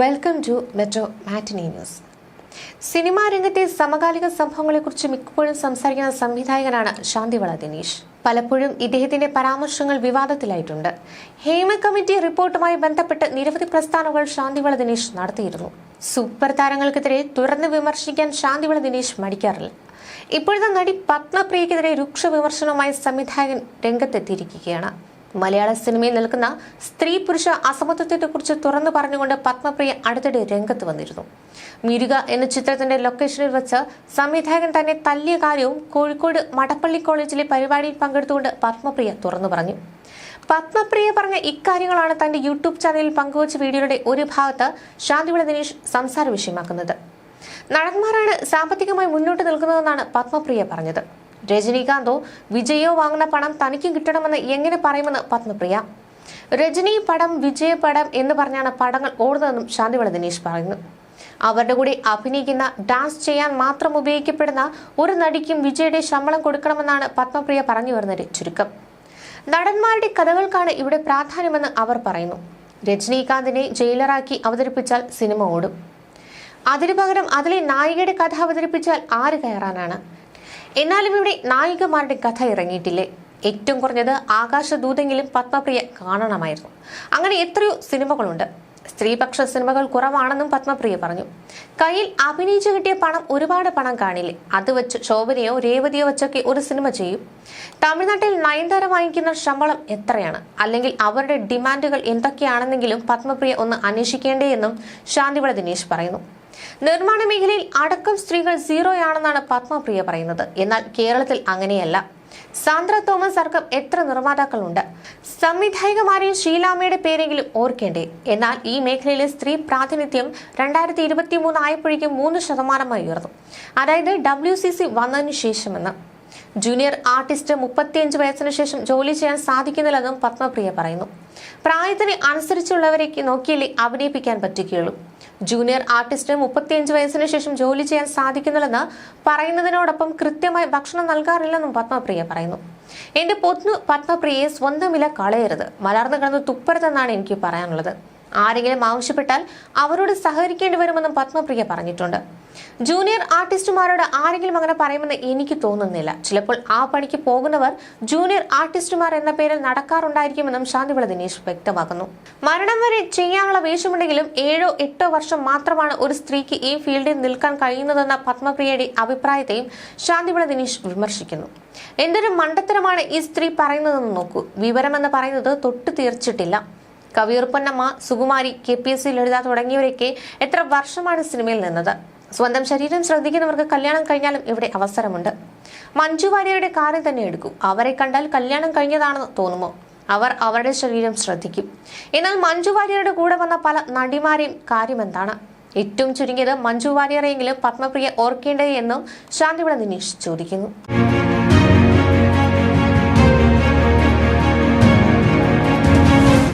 Welcome to metro matinee news. Cinema രംഗത്തെ സമകാലിക സംഭവങ്ങളെക്കുറിച്ച് മിക്കപ്പോഴും സംസാരിക്കുന്ന സംവിധായകനാണ് ശാന്തിവള ദിനീഷ് പലപ്പോഴും ഇദ്ദേഹത്തിന്റെ പരാമർശങ്ങൾ വിവാദത്തിലായിട്ടുണ്ട്. ഹേമ കമ്മിറ്റി റിപ്പോർട്ടുമായി ബന്ധപ്പെട്ട് നിരവധി പ്രസ്ഥാനങ്ങൾ ശാന്തിവള ദിനേശ് നടത്തിയിരുന്നു. സൂപ്പർ താരങ്ങൾക്കെതിരെ തുറന്ന് വിമർശിക്കാൻ ശാന്തിവള ദിനേശ് മടിക്കാറില്ല. ഇപ്പോഴത്തെ നടി പത്മപ്രിയക്കെതിരെ രൂക്ഷ വിമർശനവുമായി സംവിധായകൻ രംഗത്തെത്തിയിരിക്കുകയാണ്. മലയാള സിനിമയിൽ നിൽക്കുന്ന സ്ത്രീ പുരുഷ അസമത്വത്തെക്കുറിച്ച് തുറന്നു പറഞ്ഞുകൊണ്ട് പത്മപ്രിയ അടുത്തിടെ രംഗത്ത് വന്നിരുന്നു. മിരുക എന്ന ചിത്രത്തിന്റെ ലൊക്കേഷനിൽ വെച്ച് സംവിധായകൻ തന്നെ തല്ലിയ കാര്യവും കോഴിക്കോട് മടപ്പള്ളി കോളേജിലെ പരിപാടിയിൽ പങ്കെടുത്തുകൊണ്ട് പത്മപ്രിയ തുറന്നു പറഞ്ഞു. പത്മപ്രിയ പറഞ്ഞ ഇക്കാര്യങ്ങളാണ് തന്റെ യൂട്യൂബ് ചാനലിൽ പങ്കുവച്ച വീഡിയോയുടെ ഒരു ഭാഗത്ത് ശാന്തിവിള ദിനേശ് സംസാര വിഷയമാക്കുന്നത്. നടന്മാരാണ് സാമ്പത്തികമായി മുന്നോട്ട് നിൽക്കുന്നതെന്നാണ് പത്മപ്രിയ പറഞ്ഞത്. രജനീകാന്തോ വിജയോ വാങ്ങുന്ന പണം തനിക്കും കിട്ടണമെന്ന് എങ്ങനെ പറയുമെന്ന് പത്മപ്രിയ. രജനി പടം വിജയ പടം എന്ന് പറഞ്ഞാണ് പടങ്ങൾ ഓടുന്നതെന്നും ശാന്തിവള ദിനേശ് പറയുന്നു. അവരുടെ കൂടെ അഭിനയിക്കുന്ന ഡാൻസ് ചെയ്യാൻ മാത്രം ഉപയോഗിക്കപ്പെടുന്ന ഒരു നടിക്കും വിജയുടെ ശമ്പളം കൊടുക്കണമെന്നാണ് പത്മപ്രിയ പറഞ്ഞു വരുന്നത് ചുരുക്കം. നടന്മാരുടെ കഥകൾക്കാണ് ഇവിടെ പ്രാധാന്യമെന്ന് അവർ പറയുന്നു. രജനീകാന്തിനെ ജയിലറാക്കി അവതരിപ്പിച്ചാൽ സിനിമ ഓടും. അതിനു പകരം അതിലെ നായികയുടെ കഥ അവതരിപ്പിച്ചാൽ ആര് കയറാനാണ്? എന്നാലും ഇവിടെ നായികമാരുടെ കഥ ഇറങ്ങിയിട്ടില്ലേ? ഏറ്റവും കുറഞ്ഞത് ആകാശദൂതെങ്കിലും പത്മപ്രിയ കാണണമായിരുന്നു. അങ്ങനെ എത്രയോ സിനിമകളുണ്ട്. സ്ത്രീപക്ഷ സിനിമകൾ കുറവാണെന്നും പത്മപ്രിയ പറഞ്ഞു. കയ്യിൽ അഭിനയിച്ചു കിട്ടിയ പണം ഒരുപാട് പണം കാണില്ലേ? അത് വെച്ച് ശോഭനയോ രേവതിയോ വെച്ചൊക്കെ ഒരു സിനിമ ചെയ്യും. തമിഴ്നാട്ടിൽ നയൻതാര വാങ്ങിക്കുന്ന ശമ്പളം എത്രയാണ്? അല്ലെങ്കിൽ അവരുടെ ഡിമാൻഡുകൾ എന്തൊക്കെയാണെന്നെങ്കിലും പത്മപ്രിയ ഒന്ന് അന്വേഷിക്കേണ്ടേ എന്നും ശാന്തിവിള ദിനേശ് പറയുന്നു. നിർമ്മാണ മേഖലയിൽ അടക്കം സ്ത്രീകൾ സീറോയാണെന്നാണ് പത്മപ്രിയ പറയുന്നത്. എന്നാൽ കേരളത്തിൽ അങ്ങനെയല്ല. സാന്ദ്ര തോമസ് അർക്കം എത്ര നിർമ്മാതാക്കളുണ്ട്? സംവിധായകമാരെയും ഷീലാമ്മയുടെ പേരെങ്കിലും ഓർക്കേണ്ടേ? എന്നാൽ ഈ മേഖലയിലെ സ്ത്രീ പ്രാതിനിധ്യം രണ്ടായിരത്തി ഇരുപത്തി മൂന്ന് ആയപ്പോഴേക്കും മൂന്ന് ശതമാനമായി ഉയർന്നു. അതായത് ഡബ്ല്യു സി സി വന്നതിനു ശേഷമെന്ന്. ജൂനിയർ ആർട്ടിസ്റ്റ് മുപ്പത്തിയഞ്ച് വയസ്സിന് ശേഷം ജോലി ചെയ്യാൻ സാധിക്കുന്നില്ലെന്നും പത്മപ്രിയ പറയുന്നു. പ്രായത്തിന് അനുസരിച്ചുള്ളവരേക്ക് നോക്കിയല്ലേ അഭിനയിപ്പിക്കാൻ പറ്റുകയുള്ളൂ. ജൂനിയർ ആർട്ടിസ്റ്റിന് മുപ്പത്തിയഞ്ച് വയസ്സിന് ശേഷം ജോലി ചെയ്യാൻ സാധിക്കുന്നില്ലെന്ന് പറയുന്നതിനോടൊപ്പം കൃത്യമായി ഭക്ഷണം നൽകാറില്ലെന്നും പത്മപ്രിയ പറയുന്നു. എന്റെ പൊത്തു പത്മപ്രിയയെ സ്വന്തം വില കളയരുത്. മലർന്നു കിടന്ന് തുപ്പരുതെന്നാണ് എനിക്ക് പറയാനുള്ളത്. ആരെങ്കിലും ആവശ്യപ്പെട്ടാൽ അവരോട് സഹകരിക്കേണ്ടി വരുമെന്നും പത്മപ്രിയ പറഞ്ഞിട്ടുണ്ട്. ജൂനിയർ ആർട്ടിസ്റ്റുമാരോട് ആരെങ്കിലും അങ്ങനെ പറയുമെന്ന് എനിക്ക് തോന്നുന്നില്ല. ചിലപ്പോൾ ആ പണിക്ക് പോകുന്നവർ ജൂനിയർ ആർട്ടിസ്റ്റുമാർ എന്ന പേരിൽ നടക്കാറുണ്ടായിരിക്കുമെന്നും ശാന്തിവിള ദിനേശ് വ്യക്തമാക്കുന്നു. മരണം വരെ ചെയ്യാനുള്ള വേഷമുണ്ടെങ്കിലും ഏഴോ എട്ടോ വർഷം മാത്രമാണ് ഒരു സ്ത്രീക്ക് ഈ ഫീൽഡിൽ നിൽക്കാൻ കഴിയുന്നതെന്ന പത്മപ്രിയയുടെ അഭിപ്രായത്തെയും ശാന്തിവിള ദിനേശ് വിമർശിക്കുന്നു. എന്തൊരു മണ്ടത്തരമാണ് ഈ സ്ത്രീ പറയുന്നതെന്ന് നോക്കൂ. വിവരമെന്ന് പറയുന്നത് തൊട്ടു തീർച്ചിട്ടില്ല. Kaviyoor Ponnamma Sukumari K P S C Lalitha തുടങ്ങിയവരൊക്കെ എത്ര വർഷമാണ് സിനിമയിൽ നിന്നത്? സ്വന്തം ശരീരം ശ്രദ്ധിക്കുന്നവർക്ക് കല്യാണം കഴിഞ്ഞാലും ഇവിടെ അവസരമുണ്ട്. മഞ്ജു വാര്യരുടെ കാര്യം തന്നെ എടുക്കും. അവരെ കണ്ടാൽ കല്യാണം കഴിഞ്ഞതാണെന്ന് തോന്നുമോ? അവർ അവരുടെ ശരീരം ശ്രദ്ധിക്കും. എന്നാൽ മഞ്ജു വാര്യരുടെ കൂടെ വന്ന പല നടിമാരെയും കാര്യം എന്താണ്? ഏറ്റവും ചുരുങ്ങിയത് മഞ്ജു വാര്യരെങ്കിലും പത്മപ്രിയ ഓർക്കേണ്ടത് എന്നും ശാന്തിവിള ദിനേശ് ചോദിക്കുന്നു.